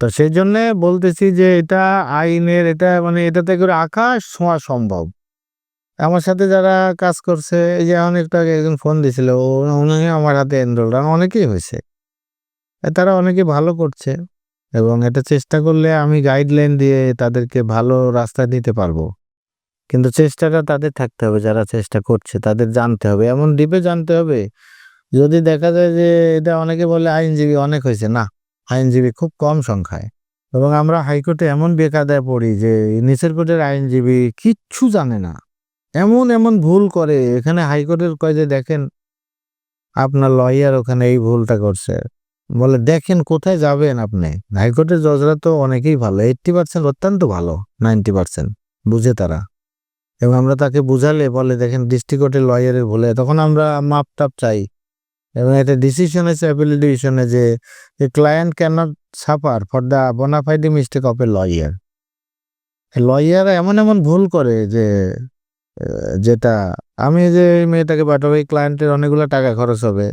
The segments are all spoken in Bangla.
তো সেই জন্যে বলতেছি যে এটা আইনের, এটা মানে এটাতে করে আকাশ ছোঁয়া সম্ভব। আমার সাথে যারা কাজ করছে, এই যে অনেকটা একজন ফোন দিছিল উনি আমার হাতে এনরোল অনেকেই হয়েছে। তারা অনেকে ভালো করছে, এবং এটা চেষ্টা করলে আমি গাইডলাইন দিয়ে তাদেরকে ভালো রাস্তা দিতে পারব। কিন্তু চেষ্টাটা তাদের থাকতে হবে, যারা চেষ্টা করছে, তাদের জানতে হবে। এমন ডিপে জানতে হবে, যদি দেখা যায় যে এটা অনেকে বলে আইনজীবী অনেক হয়েছে, না। আইনজীবী খুব কম সংখ্যায়। এবং আমরা হাইকোর্টে এমন বেকায়দায় পড়ি যে নিচের কোর্টের আইনজীবী কিচ্ছু জানে না। এমন এমন ভুল করে, এখানে হাইকোর্টের কয় যে, দেখেন, আপনার লয়ার ওখানে এই ভুলটা করছে। বলে, দেখেন, কোথায় যাবেন আপনি? হাইকোর্টের জজরা তো অনেকেই ভালো, এইট্টি পার্সেন্ট অত্যন্ত ভালো, নাইনটি পার্সেন্ট, বুঝে তারা। এবং আমরা তাকে বুঝালে বলে, দেখেন, ডিস্ট্রিক্ট কোর্টের লয়ারের ভুলে, তখন আমরা মাপ টাপ চাই। এবং এটা ডিসিশন আছে অ্যাপিল ডিভিশনে যে client can not suffer for the bona fide mistake of a lawyer lawyer এমন এমন ভুল করে যে যেটা আমি যে মেয়েটাকে পাঠাবো, এই ক্লায়েন্টের অনেকগুলো টাকা খরচ হবে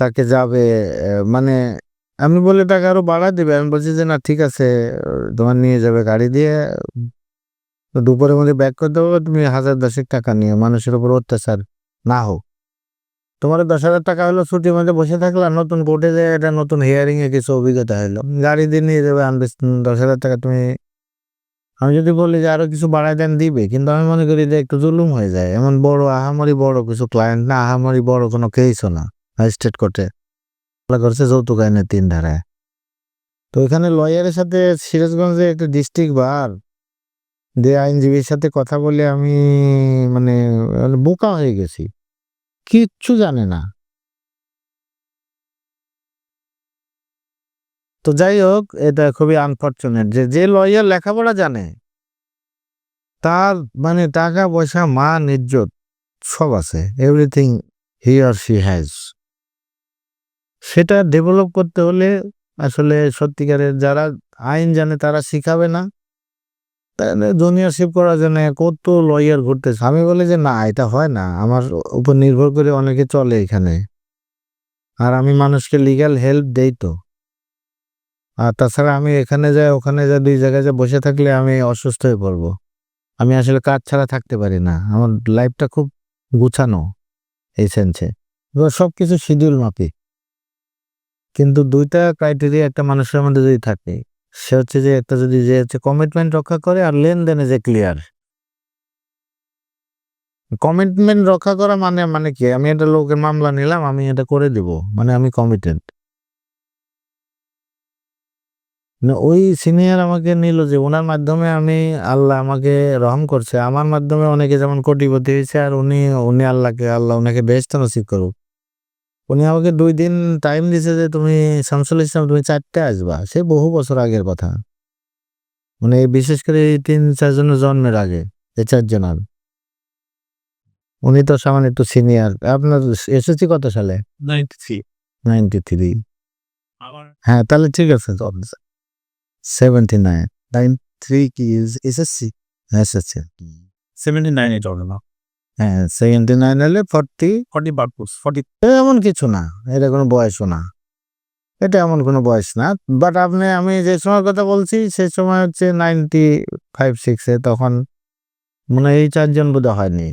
তাকে যাবে মানে আমি বলে টাকা আরও বাড়া দিবে। আমি বলছি যে, না, ঠিক আছে, তোমার নিয়ে যাবে গাড়ি দিয়ে, দুপুরের মধ্যে ব্যাক করে দেবো, তুমি হাজার দশেক টাকা নিয়ে মানুষের উপর অত্যাচার না হোক। তোমার দশ হাজার টাকা হলো ছুটির মধ্যে বসে থাকলাম নতুন কোর্টে যে এটা নতুন হিয়ারিং এ কিছু অভিজ্ঞতা হলো গাড়ি দিয়ে নিয়ে যাবে, আনবে, দশ হাজার টাকা তুমি। আমি যদি বলি যে আরও কিছু বাড়ায় দেন দিবে, কিন্তু আমি মনে করি যে একটু জুলুম হয়ে যায়। এমন বড়, আহামরি বড় কিছু ক্লায়েন্ট না, আহামরি বড় কোনো কেসও না ম্যাজিস্ট্রেট কোর্টে করছে যৌতুক আইনের তিন ধারায়। তো এখানে লয়ারের সাথে সিরাজগঞ্জে একটা ডিস্ট্রিক্ট বার যে আইনজীবীর সাথে কথা বলে আমি মানে মানে বোকা হয়ে গেছি। কিচ্ছু জানে না। তো যাই হোক, এটা খুবই আনফর্চুনেট যে যে লয়ার লেখাপড়া জানে, তার মানে টাকা, পয়সা, মান, ইজ্জত সব আছে। এভরিথিং হি আর শি হ্যাজ সেটা ডেভেলপ করতে হলে আসলে সত্যিকারের যারা আইন জানে তারা শিখাবে না। জুনিয়রশিপ করার জন্য কত লয়ার ঘুরতেছে? আমি বলি যে না, এটা হয় না। আমার উপর নির্ভর করে অনেকে চলে এখানে। আর আমি মানুষকে লিগ্যাল হেল্প দেই তো। আর তাছাড়া আমি এখানে যাই, ওখানে যাই, দুই জায়গায় যা বসে থাকলে আমি অসুস্থ হয়ে পড়ব। আমি আসলে কাজ ছাড়া থাকতে পারি না। আমার লাইফটা খুব গুছানো এই সেন্সে সব কিছু শিডিউল মাফিক। কিন্তু দুইটা ক্রাইটেরিয়া একটা মানুষের মধ্যে যদি থাকে সে হচ্ছে যে, একটা যদি যে হচ্ছে কমিটমেন্ট রক্ষা করে আর লেনদেনে যে ক্লিয়ার কমিটমেন্ট রক্ষা করা মানে মানে কি? আমি একটা লোকের মামলা নিলাম, আমি এটা করে দিব মানে আমি কমিটেড না, ওই সিনিয়র আমাকে নিল যে, ওনার মাধ্যমে আমি আল্লাহ আমাকে রহম করছে। আমার মাধ্যমে অনেকে যেমন কোটিপতি হয়েছে, আর উনি উনি আল্লাহকে, আল্লাহ ওনাকে বেস্ট নসিব করুক। উনি আমাকে দুই দিন টাইম দিছে যে তুমি শামসুল ইসলাম তুমি চারটে আসবা। সে বহু বছর আগের কথা। মানে বিশেষ করে এই তিন চারজনের জন্মের আগে এই চারজন আর। উনি তো সামান্য একটু সিনিয়র আপনার এসেছি কত সালে? নাইনটি থ্রি হ্যাঁ তাহলে ঠিক আছে। সেভেন্টি নাইন নাইন থ্রি কি এসএসসি এসএসসি সেভেন্টি নাইন এটা হবে না হ্যাঁ সেভেন্টি নাইন হলে ফর্টি ফর্টি বার্পুস ফর্টি এমন কিছু না এটা কোনো বয়সও না। এটা এমন কোনো বয়স না বাট আপনি আমি যে সময় কথা বলছি সে সময় হচ্ছে নাইনটি ফাইভ সিক্সে তখন মনে হয় এই চারজন বোধ হয়নি